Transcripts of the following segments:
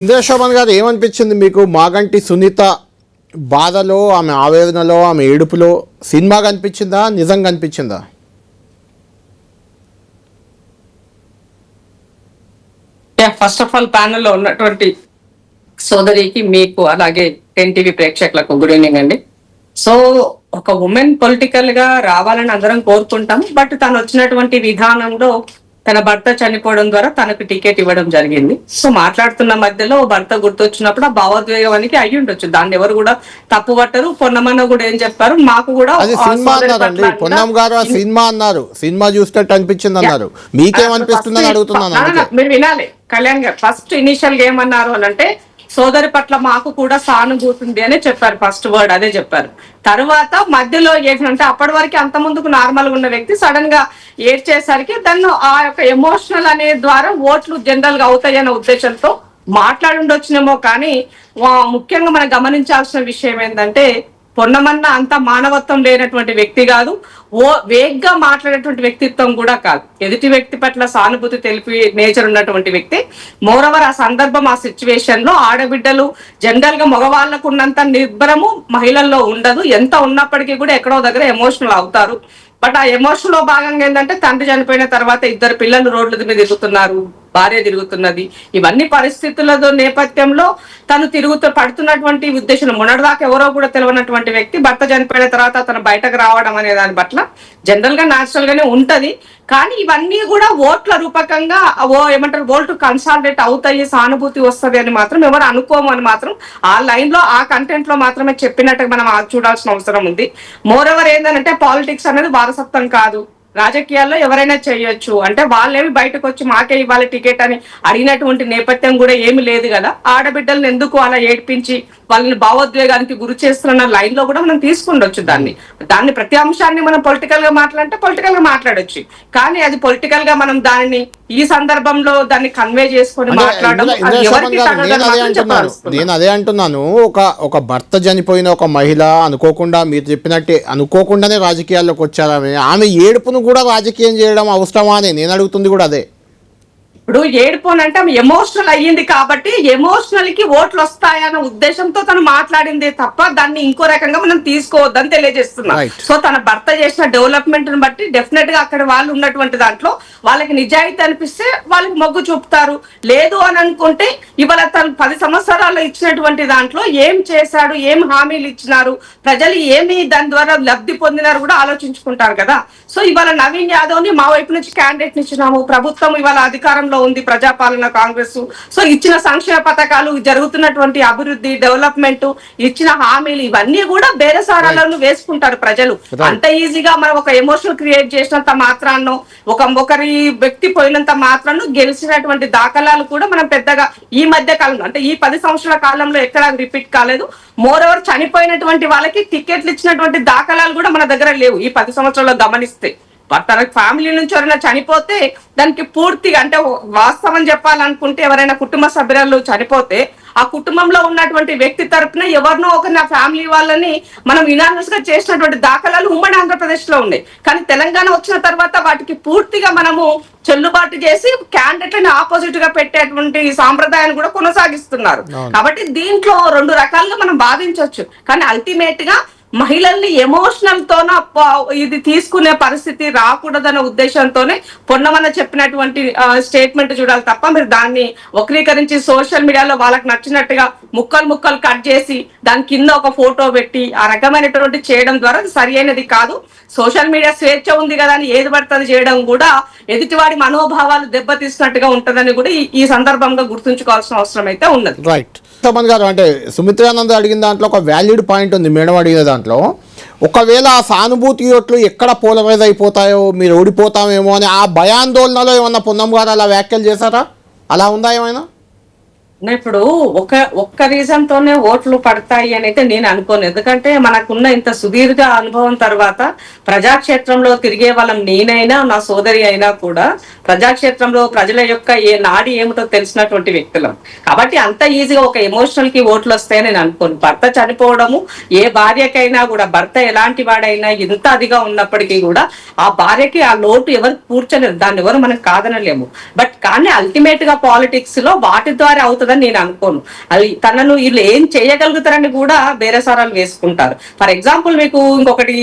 ఇంద్రశోభన్ గారు ఏమనిపించింది మీకు? మాగంటి సునీత బాధలో ఆమె ఆవేదనలో ఆమె ఏడుపులో సినిమా కనిపించిందా? నిజం కనిపించిందా? ఫస్ట్ ఆఫ్ ఆల్ ప్యానెల్లో ఉన్నటువంటి సోదరికి మీకు అలాగే టెన్ టీవీ ప్రేక్షకులకు గుడ్ ఈవినింగ్ అండి. సో ఒక ఉమెన్ పొలిటికల్గా రావాలని అందరం కోరుకుంటాం బట్ తను వచ్చినటువంటి విధానంలో తన భర్త చనిపోవడం ద్వారా తనకు టికెట్ ఇవ్వడం జరిగింది. సో మాట్లాడుతున్న మధ్యలో భర్త గుర్తొచ్చినప్పుడు ఆ భావోద్వేగానికి అయ్యి ఉండొచ్చు. దాన్ని ఎవరు కూడా తప్పు పట్టరు. పొన్నమన్న కూడా ఏం చెప్పారు? మాకు కూడా సినిమా అన్నారండి. పొన్నం గారు ఆ సినిమా అన్నారు. సినిమా చూసినట్టు అనిపించింది అన్నారు. మీకేమనిపిస్తుందని అడుగుతున్నాను మీరు వినాలి. కళ్యాణ్ గారు ఫస్ట్ ఇనిషియల్గా ఏమన్నారు అని అంటే సోదరి పట్ల మాకు కూడా సానుభూతి ఉంది అని చెప్పారు ఫస్ట్ వర్డ్ అదే చెప్పారు. తర్వాత మధ్యలో ఏంటంటే అప్పటి వరకు అంత ముందుకు నార్మల్గా ఉన్న వ్యక్తి సడన్గా ఏడ్చేసరికి దాన్ని ఆ యొక్క ఎమోషనల్ అనే ద్వారా ఓట్లు జనరల్గా అవుతాయనే ఉద్దేశంతో మాట్లాడుండొచ్చినేమో కానీ ముఖ్యంగా మనం గమనించాల్సిన విషయం ఏంటంటే పొన్నమన్న అంత మానవత్వం లేనటువంటి వ్యక్తి కాదు. ఓ వేగ్గా మాట్లాడేటువంటి వ్యక్తిత్వం కూడా కాదు. ఎదుటి వ్యక్తి పట్ల సానుభూతి తెలిపి నేచర్ ఉన్నటువంటి వ్యక్తి. మోరవర్ ఆ సందర్భం ఆ సిచ్యువేషన్లో ఆడబిడ్డలు జనరల్గా మగవాళ్ళకు ఉన్నంత నిర్భరము మహిళల్లో ఉండదు. ఎంత ఉన్నప్పటికీ కూడా ఎక్కడో దగ్గర ఎమోషనల్ అవుతారు. బట్ ఆ ఎమోషన్లో భాగంగా ఏంటంటే తండ్రి చనిపోయిన తర్వాత ఇద్దరు పిల్లలు రోడ్ల మీద తిరుగుతున్నారు. భార్య తిరుగుతున్నది. ఇవన్నీ పరిస్థితుల నేపథ్యంలో తను తిరుగుతూ పడుతున్నటువంటి ఉద్దేశం మొన్నటిదాకా ఎవరో కూడా తెలియనటువంటి వ్యక్తి భర్త చనిపోయిన తర్వాత తను బయటకు రావడం అనే దాని పట్ల జనరల్గా న్యాచురల్ గానే ఉంటది. కానీ ఇవన్నీ కూడా ఓట్ల రూపకంగా ఓ ఏమంటారు ఓట్లు కన్సాలిడేట్ అవుతాయి సానుభూతి వస్తది అని మాత్రం ఎవరు అనుకోము అని మాత్రం ఆ లైన్లో ఆ కంటెంట్లో మాత్రమే చెప్పినట్టుగా మనం చూడాల్సిన అవసరం ఉంది. మోర్ ఎవర్ ఏంటంటే పాలిటిక్స్ అనేది వారసత్వం కాదు. రాజకీయాల్లో ఎవరైనా చేయొచ్చు. అంటే వాళ్ళేమి బయటకు వచ్చి మాకే ఇవ్వాలి టికెట్ అని అడిగినటువంటి నేపథ్యం కూడా ఏమి లేదు కదా. ఆడబిడ్డలను ఎందుకు అలా ఏడ్పించి వాళ్ళని భావోద్వేగానికి గురి చేస్తున్న లైన్లో కూడా మనం తీసుకుండొచ్చు దాన్ని. దాన్ని ప్రతి అంశాన్ని మనం పొలిటికల్గా మాట్లాడంటే పొలిటికల్గా మాట్లాడొచ్చు. కానీ అది పొలిటికల్గా మనం దానిని ఈ సందర్భంలో దాన్ని కన్వే చేసుకొని మాట్లాడడం నేను అదే అంటున్నాను. ఒక ఒక భర్త చనిపోయిన ఒక మహిళ అనుకోకుండా మీరు చెప్పినట్టే అనుకోకుండానే రాజకీయాల్లోకి వచ్చారు ఆమె ఆమె ఏడుపును కూడా రాజకీయం చేయడం అవసరమా అని నేను అడుగుతుంది కూడా అదే. ఇప్పుడు ఏడుపోనంటే ఆమె ఎమోషనల్ అయ్యింది కాబట్టి ఎమోషనల్కి ఓట్లు వస్తాయన్న ఉద్దేశంతో తను మాట్లాడింది తప్ప దాన్ని ఇంకో రకంగా మనం తీసుకోవద్దని తెలియజేస్తున్నా. సో తన భర్త చేసిన డెవలప్మెంట్ని బట్టి డెఫినెట్గా అక్కడ వాళ్ళు ఉన్నటువంటి దాంట్లో వాళ్ళకి నిజాయితీ అనిపిస్తే వాళ్ళకి మొగ్గు చూపుతారు. లేదు అని అనుకుంటే ఇవాళ తను పది సంవత్సరాల్లో ఇచ్చినటువంటి దాంట్లో ఏం చేశాడు ఏం హామీలు ఇచ్చినారు ప్రజలు ఏమి దాని ద్వారా లబ్ధి పొందినారు కూడా ఆలోచించుకుంటారు కదా. సో ఇవాళ నవీన్ యాదవ్ని మా వైపు నుంచి క్యాండిడేట్ ఇచ్చినాము ప్రభుత్వం ఇవాళ అధికారంలో ఉంది ప్రజాపాలన కాంగ్రెస్. సో ఇచ్చిన సంక్షేమ పథకాలు జరుగుతున్నటువంటి అభివృద్ధి డెవలప్మెంట్ ఇచ్చిన హామీలు ఇవన్నీ కూడా బేరసారాలను వేసుకుంటారు ప్రజలు. అంత ఈజీగా మనం ఒక ఎమోషన్ క్రియేట్ చేసినంత మాత్రాన్ని ఒక ఒకరి వ్యక్తి పోయినంత మాత్రాన్ని గెలిచినటువంటి దాఖలాలు కూడా మనం పెద్దగా ఈ మధ్య కాలంలో అంటే ఈ పది సంవత్సరాల కాలంలో ఎక్కడ రిపీట్ కాలేదు. మోర్ ఓవర్ చనిపోయినటువంటి వాళ్ళకి టికెట్లు ఇచ్చినటువంటి దాఖలాలు కూడా మన దగ్గర లేవు. ఈ పది సంవత్సరాల్లో గమనిస్తే. తన ఫ్యామిలీ నుంచి ఎవరైనా చనిపోతే దానికి పూర్తిగా అంటే వాస్తవం చెప్పాలనుకుంటే ఎవరైనా కుటుంబ సభ్యులు చనిపోతే ఆ కుటుంబంలో ఉన్నటువంటి వ్యక్తి తరపున ఎవరినో ఒక నా ఫ్యామిలీ వాళ్ళని మనం యునానిమస్గా చేసినటువంటి దాఖలాలు ఉమ్మడి ఆంధ్రప్రదేశ్లో ఉన్నాయి. కానీ తెలంగాణ వచ్చిన తర్వాత వాటికి పూర్తిగా మనము చెల్లుబాటు చేసి క్యాండిడేట్లని ఆపోజిట్గా పెట్టేటువంటి సాంప్రదాయాన్ని కూడా కొనసాగిస్తున్నారు. కాబట్టి దీంట్లో రెండు రకాలుగా మనం బాధించవచ్చు కానీ అల్టిమేట్గా మహిళల్ని ఎమోషనల్ తోన ఇది తీసుకునే పరిస్థితి రాకూడదనే ఉద్దేశంతోనే పొన్నమన్న చెప్పినటువంటి స్టేట్మెంట్ చూడాలి తప్ప మీరు దాన్ని వక్రీకరించి సోషల్ మీడియాలో వాళ్ళకి నచ్చినట్టుగా ముక్కలు ముక్కలు కట్ చేసి దాని కింద ఒక ఫోటో పెట్టి ఆ రకమైనటువంటి చేయడం ద్వారా సరి అయినది కాదు. సోషల్ మీడియా స్వేచ్ఛ ఉంది కదా అని ఏది పడుతుంది చేయడం కూడా ఎదుటివాడి మనోభావాలు దెబ్బతీస్తున్నట్టుగా ఉంటదని కూడా ఈ- ఈ సందర్భంగా గుర్తుంచుకోవాల్సిన అవసరం అయితే ఉన్నది. రైట్ శోభన్ గారు అంటే సుమిత్రానంద్ అడిగిన దాంట్లో ఒక వ్యాలిడ్ పాయింట్ ఉంది మేడం అడిగిన దాంట్లో. ఒకవేళ ఆ సానుభూతి ఓట్లు ఎక్కడ పోలరైజ్ అయిపోతాయో మీరు ఓడిపోతామేమో అని ఆ భయాందోళనలో ఏమన్నా పొన్నం గారు అలా వ్యాఖ్యలు చేశారా? అలా ఉందా ఏమైనా? ఇప్పుడు ఒక ఒక్క రీజన్ తోనే ఓట్లు పడతాయి అని అయితే నేను అనుకోను. ఎందుకంటే మనకున్న ఇంత సుదీర్ఘ అనుభవం తర్వాత ప్రజాక్షేత్రంలో తిరిగే వాళ్ళం నేనైనా నా సోదరి అయినా కూడా ప్రజాక్షేత్రంలో ప్రజల యొక్క ఏ నాడి ఏమిటో తెలిసినటువంటి వ్యక్తులం. కాబట్టి అంత ఈజీగా ఒక ఎమోషనల్కి ఓట్లు వస్తాయని నేను అనుకోను. భర్త చనిపోవడము ఏ భార్యకైనా కూడా భర్త ఎలాంటి వాడైనా ఇంత అదిగా ఉన్నప్పటికీ కూడా ఆ భార్యకి ఆ లోటు ఎవరు కూర్చొని దాన్ని ఎవరు మనం కాదనలేము. బట్ కానీ అల్టిమేట్గా పాలిటిక్స్లో వాటి ద్వారా అవుతుంది ఉంటదని నేను అనుకోను. అది తనను వీళ్ళు ఏం చేయగలుగుతారని కూడా బేరసారాలు వేసుకుంటారు. ఫర్ ఎగ్జాంపుల్ మీకు ఇంకొకటి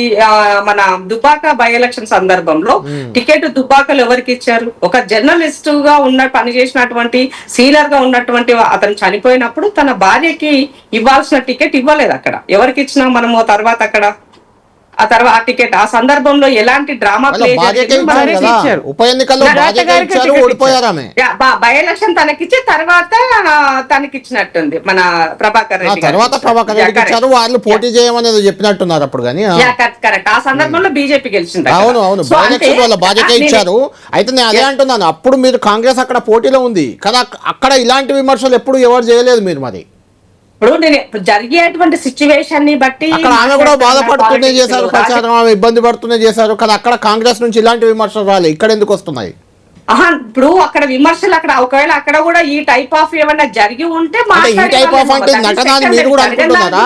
మన దుబాక బై ఎలక్షన్ సందర్భంలో టికెట్ దుబాకలు ఎవరికి ఇచ్చారు? ఒక జర్నలిస్ట్గా ఉన్న పని చేసినటువంటి సీనియర్గా ఉన్నటువంటి అతను చనిపోయినప్పుడు తన భార్యకి ఇవ్వాల్సిన టికెట్ ఇవ్వలేదు అక్కడ. ఎవరికి ఇచ్చినా మనము తర్వాత అక్కడ ఆ తర్వాత ఆ టికెట్ ఆ సందర్భంలో ఎలాంటి డ్రామా ప్లే. ఉప ఎన్నికల్లో బ- ఎలక్షన్ తనకిచ్చి తర్వాత తనకిచ్చినట్టుంది మన ప్రభాకర్ ఆ రెడ్డి తర్వాత ప్రభాకర్ ఇచ్చారు వాళ్ళు పోటీ చేయమని ఏదో చెప్పినట్టున్నారు అప్పుడు కానీ. కరెక్ట్ ఆ సందర్భంలో బీజేపీ గెలిచింది. అవును అవును. బై ఎలక్షన్ వాళ్ళ బాధ్యత ఇచ్చారు. అయితే నేను అదే అంటున్నాను. అప్పుడు మీరు కాంగ్రెస్ అక్కడ పోటీలో ఉంది. కదా అక్కడ ఇలాంటి విమర్శలు ఎప్పుడు ఎవరు చేయలేదు మీరు మరి. ఇప్పుడు నేను ఇప్పుడు జరిగేటువంటి సిచ్యువేషన్ని బట్టి ఆమె కూడా బాధపడుతూనే చేశారు ప్రచారం ఆమె ఇబ్బంది పడుతూనే చేశారు కానీ అక్కడ కాంగ్రెస్ నుంచి ఇలాంటి విమర్శలు రాలేదు ఇక్కడ ఎందుకు వస్తున్నాయి? ఆహా, ఇప్పుడు అక్కడ విమర్శలు అక్కడ ఒకవేళ అక్కడ కూడా ఈ టైప్ ఆఫ్ ఏమన్నా జరిగి ఉంటే ఈ టైప్ ఆఫ్ అంటే. నటన మీరు కూడా అనుకుంటున్నారా?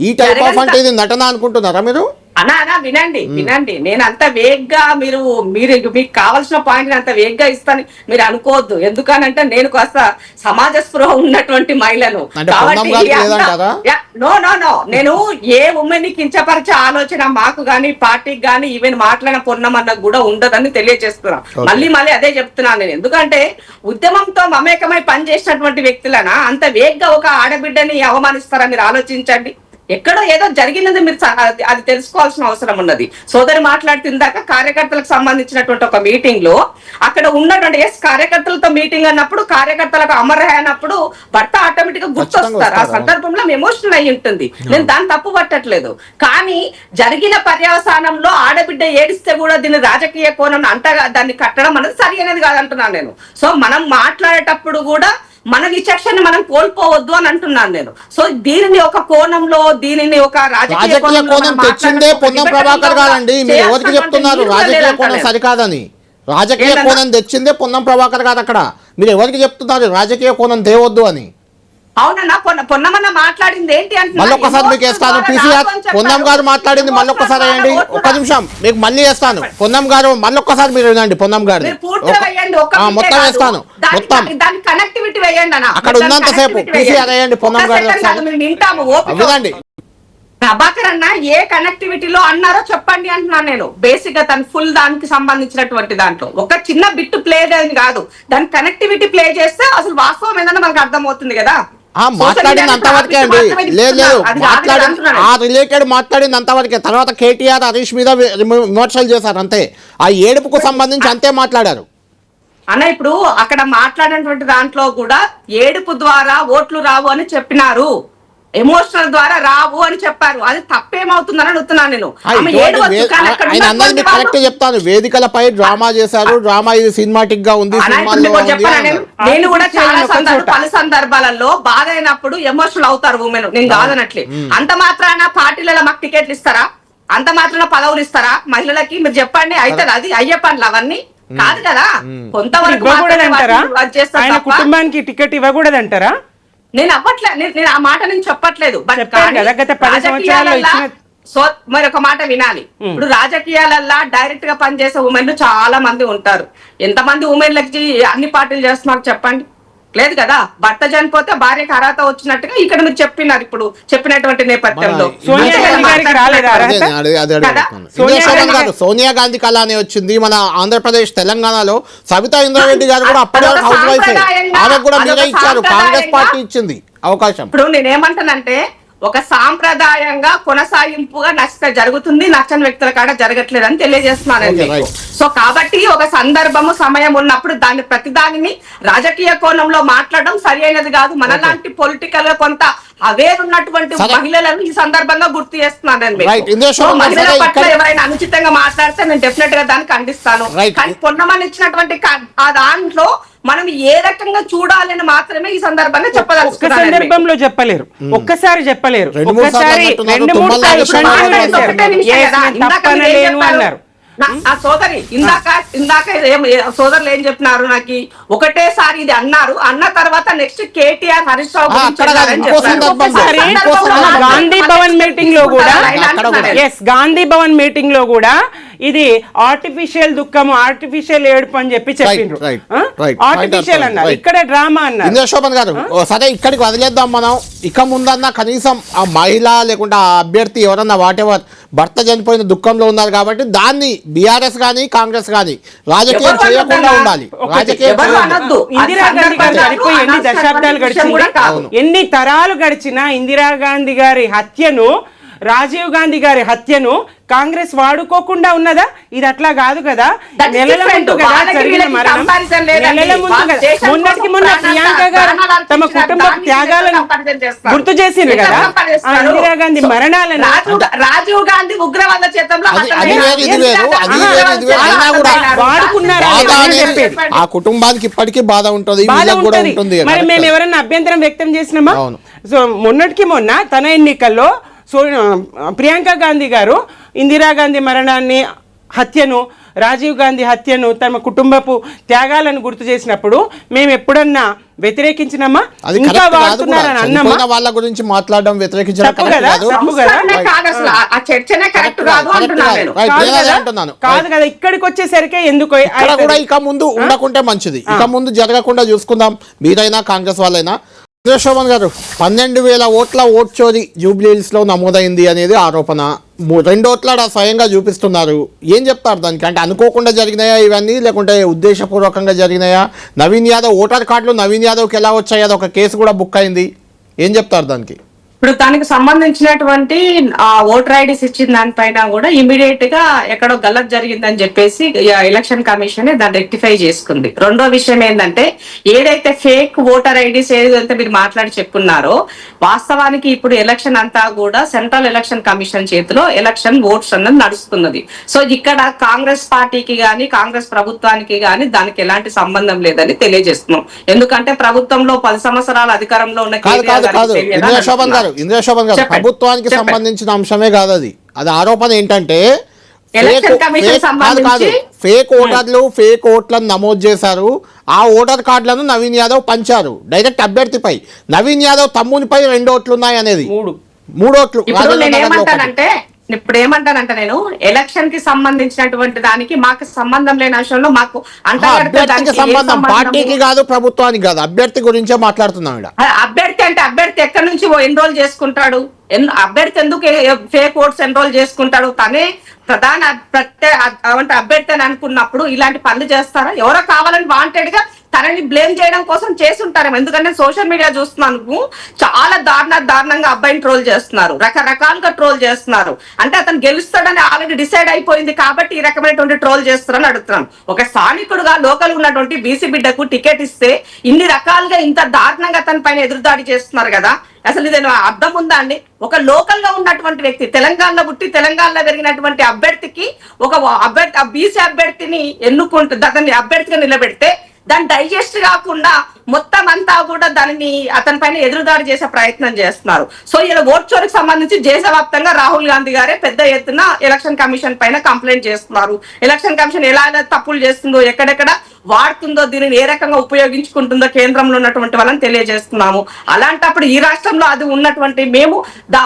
ఈ టైప్ ఆఫ్ అంటే ఇది నటన అనుకుంటున్నారా మీరు? అన్నా అన్నా వినండి వినండి. నేను అంత వేగ్గా మీరు మీరు మీకు కావాల్సిన పాయింట్ అంత వేగ్గా ఇస్తాను. మీరు అనుకోవద్దు. ఎందుకనంటే నేను కాస్త సమాజ స్పృహ ఉన్నటువంటి మహిళను? No no no. నేను ఏ ఉమెన్ని కించపరిచే ఆలోచన మాకు గాని పార్టీకి గాని ఈవెన్ మాట్లాడిన పొన్నం అన్న కూడా ఉండదని తెలియజేస్తున్నా. Okay. మళ్ళీ మళ్ళీ అదే చెప్తున్నాను నేను. ఎందుకంటే ఉద్యమంతో మమేకమై పనిచేసినటువంటి వ్యక్తులనా అంత వేగ్గా ఒక ఆడబిడ్డని అవమానిస్తారా మీరు ఆలోచించండి. ఎక్కడో ఏదో జరిగినది మీరు అది- తెలుసుకోవాల్సిన అవసరం ఉన్నది. సోదరి మాట్లాడుతుందాక కార్యకర్తలకు సంబంధించినటువంటి ఒక మీటింగ్లో అక్కడ ఉన్నటువంటి ఎస్ కార్యకర్తలతో మీటింగ్ అన్నప్పుడు కార్యకర్తలకు అమర అన్నప్పుడు భర్త ఆటోమేటిక్గా గుర్తొస్తారు. ఆ. సందర్భంలో ఎమోషనల్ అయి ఉంటుంది. నేను దాన్ని తప్పు పట్టట్లేదు. కానీ జరిగిన పర్యవసానంలో ఆడబిడ్డ ఏడిస్తే కూడా దీన్ని రాజకీయ కోణం అంతగా దాన్ని కట్టడం అనేది సరి అనేది కాదంటున్నాను నేను. సో మనం మాట్లాడేటప్పుడు కూడా మన విచక్షణ మనం కోల్పోవద్దు అని అంటున్నాను నేను. సో దీనిని ఒక కోణంలో దీనిని ఒక రాజకీయ కోణం తెచ్చిందే పొన్నం ప్రభాకర్ గారండి. మీరు ఎవరికి చెప్తున్నారు? నీరు రాజకీయ కోణం. సరికాదని. రాజకీయ? కోణం తెచ్చిందే పొన్నం ప్రభాకర్ గారు అక్కడ. మీరు ఎవరికి చెప్తున్నారు? రాజకీయ కోణం తేవద్దు అని. అవునన్నా పొన్న పొన్నమన్న మాట్లాడింది ఏంటి ఒక్కసారి మీకు వేస్తాను పీసీఆర్ పొన్నం. గారు మాట్లాడింది వేయండి ఒక్క నిమిషం మీకు మళ్ళీ వేస్తాను. పొన్నం గారు మీరు వినండి పొన్నం గారు మొత్తం కాదు. వేస్తాను మొత్తం. దాని- కనెక్టివిటీ వేయండి అన్న. అక్కడ వేయండి. పొన్నం గారు. కాదు, వినండి. ప్రభాకర్ అన్న ఏ కనెక్టివిటీలో అన్నారో చెప్పండి అంటున్నాను నేను. బేసిక్గా తన ఫుల్ దానికి సంబంధించినటువంటి దాంట్లో. ఒక చిన్న బిట్ ప్లే కాదు. దాని కనెక్టివిటీ ప్లే చేస్తే అసలు వాస్తవం ఏదన్నా మనకు అర్థమవుతుంది కదా. ఆ Social మాట్లాడింది అంతవరకే అండి. లేదు లేదు. మాట్లాడింది. ఆ రిలేటెడ్ మాట్లాడింది అంతవరకే తర్వాత కేటీఆర్ హరీష్ మీద విమర్శలు చేశారు అంతే. ఆ ఏడుపుకు సంబంధించి అంతే మాట్లాడారు. అన్న ఇప్పుడు అక్కడ మాట్లాడినటువంటి దాంట్లో కూడా ఏడుపు ద్వారా ఓట్లు రావు అని చెప్పినారు. ఎమోషనల్ ద్వారా రావు అని చెప్పారు. అది తప్పేమవుతుందని అడుగుతున్నాను నేను. ఆయన అన్నది కరెక్ట్ చెప్తాను. వేదికలపై డ్రామా చేశారు. డ్రామా ఇది సినిమాటిక్గా ఉంది నేను? కూడా చాలా ఆర్టిఫిషియల్ ఒక సందర్భ చోట. పలు సందర్భాలలో బాధ అయినప్పుడు ఎమోషనల్ అవుతారు ఉమెన్ నేను కాదనట్లే. అంత మాత్రాన పార్టీలలో మాకు టికెట్లు ఇస్తారా? అంత మాత్రాన పదవులు ఇస్తారా? మహిళలకి మీరు చెప్పండి. అయితే అది. అయ్యే పనులు అవన్నీ. కాదు కదా. కొంతవరకు కుటుంబానికి టికెట్ ఇవ్వకూడదంటారా? నేను అవ్వట్లే నేను ఆ మాట నేను చెప్పట్లేదు సో మరి ఒక మాట వినాలి. ఇప్పుడు రాజకీయాలల్లా డైరెక్ట్గా పనిచేసే ఉమెన్లు చాలా మంది ఉంటారు. ఎంతమంది ఉమెన్లకి అన్ని పార్టీలు చేస్తున్నారు చెప్పండి. లేదు కదా? భర్త చనిపోతే భార్యకి అర్హత వచ్చినట్టుగా ఇక్కడ మీరు చెప్పినారు ఇప్పుడు చెప్పినటువంటి నేపథ్యంలో. సోనియా గాంధీ కళానే వచ్చింది మన ఆంధ్రప్రదేశ్ తెలంగాణలో. సవితా ఇంద్రారెడ్డి గారు కూడా అప్పటి హౌస్ వైఫ్ ఆమెకు కూడా మీరే ఇచ్చారు. కాంగ్రెస్ పార్టీ ఇచ్చింది అవకాశం. ఇప్పుడు నేనేమంటానంటే ఒక సాంప్రదాయంగా కొనసాగింపుగా నచ్చ జరుగుతుంది నచ్చని వ్యక్తుల కాడ జరగట్లేదని తెలియజేస్తున్నానండి Okay, right. సో కాబట్టి ఒక సందర్భము సమయం ఉన్నప్పుడు దాన్ని ప్రతి దానిని రాజకీయ కోణంలో మాట్లాడడం సరి అయినది కాదు మనలాంటి పొలిటికల్గా కొంత అవేర్ ఉన్నటువంటి. మహిళలను ఈ సందర్భంగా గుర్తు చేస్తున్నాను నేను Right. మీకు. ఇందులో సో శోభన్ గారు మహిళల పట్ల ఎవరైనా అనుచితంగా మాట్లాడితే నేను డెఫినెట్గా దాన్ని ఖండిస్తాను. కానీ పొన్నమని ఇచ్చినటువంటి దాంట్లో మనం ఏ రకంగా చూడాలని మాత్రమే ఈ సందర్భంగా మీకు. సందర్భంలో చెప్పలేరు. ఒక్కసారి చెప్పలేరు. ఒక్కసారి రెండు మూడు సార్లు? అన్నారు. ఆ సోదరి ఇందాక ఇందాక సోదరులు ఏం చెప్పినారు నాకు? ఒకటేసారి ఇది అన్నారు. అన్న తర్వాత నెక్స్ట్ కేటీఆర్ హరీష్ రావు. గాంధీ భవన్ మీటింగ్లో కూడా. ఎస్ గాంధీ భవన్ మీటింగ్లో కూడా ఇది ఆర్టిఫిషియల్ దుఃఖము ఆర్టిఫిషియల్ ఏడుపు అని చెప్పి చెప్పిండ్రు. ఆర్టిఫిషియల్ అన్నారు. ఇక్కడ డ్రామా అన్నారు. గారు సరే ఇక్కడికి వదిలేద్దాం మనం. ఇక ముందన్నా కనీసం ఆ మహిళ లేకుంటే ఆ అభ్యర్థి ఎవరన్నా వాటెవర్ భర్త చనిపోయిన దుఃఖంలో ఉన్నారు కాబట్టి దాన్ని బీఆర్ఎస్ కానీ కాంగ్రెస్ కానీ రాజకీయం చేయకుండా? ఉండాలి. రాజకీయం. ఇందిరాగాంధీ గారు చనిపోయి ఎన్ని దశాబ్దాలు. గడిచింది? ఎన్ని తరాలు గడిచినా ఇందిరాగాంధీ గారి హత్యను రాజీవ్ గాంధీ గారి హత్యను కాంగ్రెస్ వాడుకోకుండా ఉన్నదా ఇది అట్లా కాదు కదా నెలల. ముందు కదా జరిగిన మరణం. నెలల కదా మొన్నటికి మొన్న ప్రియాంక గారు తమ కుటుంబ త్యాగాలను. గుర్తు ఎట్లా కదా? ఇందిరాగాంధీ సో, మరణాలను రాజీవ్ గాంధీ ఉగ్రవాద వాడుకున్నారు. ఆ కుటుంబానికి ఇప్పటికీ బాధ ఉంటుంది బాధ వీళ్ళకి కూడా ఉంటది ఉంటుంది మరి. మేము ఎవరైనా అభ్యంతరం వ్యక్తం చేసినామా అవును. సో మొన్నటికి మొన్న తన ఎన్నికల్లో సో ప్రియాంక గాంధీ గారు ఇందిరాగాంధీ మరణాన్ని హత్యను రాజీవ్ గాంధీ హత్యను తమ కుటుంబపు త్యాగాలను గుర్తు చేసినప్పుడు మేము ఎప్పుడన్నా వ్యతిరేకించినామా అది ఇంకా వాడుతున్నారని అన్నామా వాళ్ళ గురించి మాట్లాడడం వ్యతిరేకించడం కదా? కాదు. కదా? ఇక్కడికి వచ్చేసరికి ఎందుకు? కూడా ఇక ముందు ఉండకుంటే మంచిది. ఇక ముందు జరగకుండా చూసుకుందాం. మీరైనా కాంగ్రెస్ వాళ్ళైనా. చంద్రశోభన్ గారు పన్నెండు వేల ఓట్ల ఓట్ చోరీ జూబ్లీహిల్స్ నమోదైంది అనేది ఆరోపణ. రెండోట్ల రెండు ఓట్ల స్వయంగా చూపిస్తున్నారు. ఏం చెప్తారు దానికి? అంటే అనుకోకుండా జరిగినాయా ఇవన్నీ? లేకుంటే ఉద్దేశపూర్వకంగా జరిగినాయా? నవీన్ యాదవ్ ఓటర్ కార్డులు నవీన్ యాదవ్కి ఎలా వచ్చాయి? అది ఒక కేసు కూడా బుక్ అయింది. ఏం చెప్తారు దానికి? ఇప్పుడు దానికి సంబంధించినటువంటి ఆ ఓటర్ ఐడీస్ ఇచ్చిన దానిపైన కూడా ఇమీడియట్గా ఎక్కడో గలత్ జరిగిందని చెప్పేసి ఎలక్షన్ కమిషన్ దాన్ని రెక్టిఫై చేసుకుంది. రెండో విషయం ఏంటంటే ఏదైతే ఫేక్ ఓటర్ ఐడీస్ ఏదైతే మీరు మాట్లాడి చెప్పున్నారో వాస్తవానికి ఇప్పుడు ఎలక్షన్ అంతా కూడా సెంట్రల్ ఎలక్షన్ కమిషన్ చేతిలో ఎలక్షన్ ఓట్స్ అన్నది నడుస్తున్నది. సో ఇక్కడ కాంగ్రెస్ పార్టీకి గాని కాంగ్రెస్ ప్రభుత్వానికి గాని దానికి ఎలాంటి సంబంధం లేదని తెలియజేస్తున్నాం. ఎందుకంటే ప్రభుత్వంలో పది సంవత్సరాల అధికారంలో ఉన్న అంటున్నా. గారు ఇంద్రశోభన్ గారు. ప్రభుత్వానికి. సంబంధించిన అంశమే కాదు అది. అది ఆరోపణ ఏంటంటే కాదు ఫేక్ ఓటర్లు ఫేక్ ఓట్లను నమోదు చేశారు. ఆ ఓటర్ కార్డులను నవీన్ యాదవ్ పంచారు. డైరెక్ట్ అభ్యర్థిపై. నవీన్ యాదవ్ తమ్మునిపై రెండు ఓట్లు ఉన్నాయి అనేది. మూడు. ఓట్లు. ఇప్పుడు. ఏమంటానంటే ఇప్పుడు ఏమంటానంటే నేను ఎలక్షన్కి సంబంధించినటువంటి దానికి మాకు సంబంధం లేని అంశంలో మాకు సంబంధము? పార్టీకి కాదు ప్రభుత్వానికి కాదు. అభ్యర్థి గురించే మాట్లాడుతున్నాం అభ్యర్థి అంటే అభ్యర్థి ఎక్కడి నుంచి ఎన్రోల్ చేసుకుంటాడు? ఎన్- అభ్యర్థి ఎందుకు ఫేక్ ఓట్స్ ఎన్రోల్ చేసుకుంటాడు? తనే ప్రధాన ప్రత్యే అంటే అభ్యర్థి అని అనుకున్నప్పుడు ఇలాంటి పనులు చేస్తారా? ఎవరో కావాలని వాంటెడ్గా తనని బ్లేమ్ చేయడం కోసం చేస్తుంటారు ఎందుకంటే సోషల్ మీడియా చూస్తున్నాను. చాలా దారుణ దారుణంగా అబ్బాయిని ట్రోల్ చేస్తున్నారు. రకరకాలుగా ట్రోల్ చేస్తున్నారు. అంటే అతను గెలుస్తాడని ఆల్రెడీ డిసైడ్ అయిపోయింది కాబట్టి ఈ రకమైనటువంటి ట్రోల్ చేస్తున్నారని అడుగుతున్నాను. ఒక స్థానికుడుగా లోకల్ ఉన్నటువంటి బీసీ బిడ్డకు టికెట్ ఇస్తే ఇన్ని రకాలుగా ఇంత దారుణంగా తన పైన ఎదురుదాడి చేస్తున్నారు కదా. అసలు ఇది అర్థం ఉందా అండి? ఒక లోకల్గా ఉన్నటువంటి వ్యక్తి తెలంగాణలో పుట్టి తెలంగాణలో పెరిగినటువంటి అభ్యర్థికి ఒక అభ్యర్థి బీసీ అభ్యర్థిని ఎన్నుకుంటుంది అతన్ని అభ్యర్థిగా నిలబెడితే దాన్ని డైజెస్ట్ కాకుండా మొత్తం అంతా కూడా దానిని అతని పైన ఎదురుదాడి చేసే ప్రయత్నం చేస్తున్నారు. సో ఇలా ఓట్ సంబంధించి దేశవ్యాప్తంగా రాహుల్ గాంధీ గారే పెద్ద ఎత్తున ఎలక్షన్ కమిషన్ పైన కంప్లైంట్ చేస్తున్నారు. ఎలక్షన్ కమిషన్ ఎలా ఎలా తప్పులు చేస్తుందో ఎక్కడెక్కడ వాడుతుందో దీనిని ఏ రకంగా ఉపయోగించుకుంటుందో కేంద్రంలో ఉన్నటువంటి వాళ్ళని తెలియజేస్తున్నాము. అలాంటప్పుడు ఈ రాష్ట్రంలో అది ఉన్నటువంటి మేము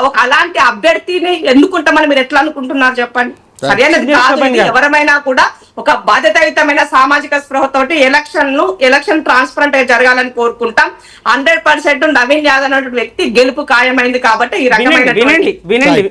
ఒక అలాంటి అభ్యర్థిని ఎన్నుకుంటామని మీరు ఎట్లా అనుకుంటున్నారు చెప్పండి? సరైనది కాదు. ఎవరమైనా కూడా ఒక బాధ్యతాయుతమైన సామాజిక స్పృహతోటి ఎలక్షన్ను ఎలక్షన్ ట్రాన్స్పరెంట్గా జరగాలని కోరుకుంటాం హండ్రెడ్ పర్సెంట్ నవీన్ యాదవ్ వ్యక్తి గెలుపు ఖాయమైంది కాబట్టి ఈ రకమైన వినండి వినండి.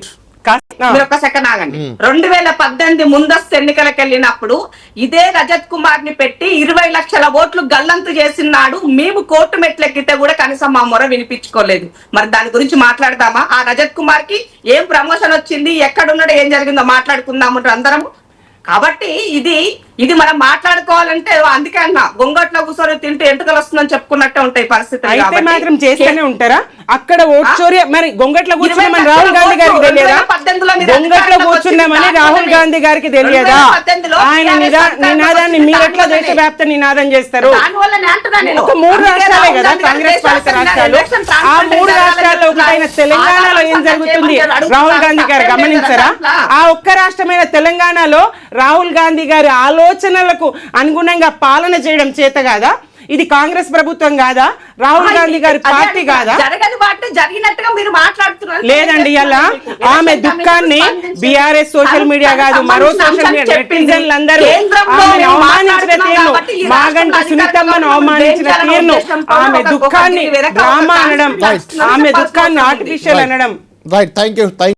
మీరు ఒక సెకండ్ ఆగండి. రెండు వేల పద్దెనిమిది ముందస్తు ఎన్నికలకు వెళ్ళినప్పుడు ఇదే రజత్ కుమార్ని పెట్టి ఇరవై లక్షల ఓట్లు గల్లంతు చేసినాడు మేము కోర్టు మెట్లెక్కితే కూడా కనీసం మా మొర వినిపించుకోలేదు. మరి దాని గురించి మాట్లాడదామా? ఆ రజత్ కుమార్కి ఏం ప్రమోషన్ వచ్చింది? ఎక్కడున్నాడు? ఏం జరిగిందో మాట్లాడుకుందాము అందరము. కాబట్టి ఇది ఇది మనం మాట్లాడుకోవాలంటే అందుకే అన్న గొంగట్లో కూర్చొని తింటూ ఎంటుకలు వస్తుందని చెప్పుకున్నట్టే ఉంటాయి కాబట్టి మాత్రం చేస్తూనే ఉంటారా అక్కడ ఓట్ ఆ? చోరీ మరి గొంగట్ల కూర్చున్నామని రాహుల్ గాంధీ గారికి తెలియదా ఓట్లు 2018 లో మీరు గొంగట్ల కూర్చున్నామని రాహుల్ గాంధీ గారికి తెలియదా 2018 లో ఆయన నినాదాన్ని మీరు ఎట్లా. దేశవ్యాప్త నినాదం చేస్తారు. ఒక మూడు రాష్ట్రాలే కదా కాంగ్రెస్ పాలిత రాష్ట్రాలు ఆ మూడు రాష్ట్రాల్లో ఒకటైన. తెలంగాణలో ఏం జరుగుతుంది రాహుల్ గాంధీ గారు. గమనించరా. ఆ ఒక్క రాష్ట్రమైన తెలంగాణలో రాహుల్ గాంధీ గారి ఆలోచనలకు అనుగుణంగా పాలన చేయడం చేత కాదా? ఇది కాంగ్రెస్ ప్రభుత్వం కాదా? రాహుల్ గాంధీ గారి పార్టీ. కాదా? జరగని పొరపాటు జరిగినట్టుగా మీరు మాట్లాడుతున్నారు. లేదండి ఇలా ఆమె దుఃఖాన్ని బీఆర్ఎస్ సోషల్ మీడియా కాదు మరో సోషల్ మీడియా అవమానించిన తీరును మాగంటి సునీతమ్మను అవమానించిన తీరును ఆమె దుఃఖాన్ని డ్రామా అనడం ఆమె దుఃఖాన్ని ఆర్టిఫిషియల్ అనడం. Right thank you thank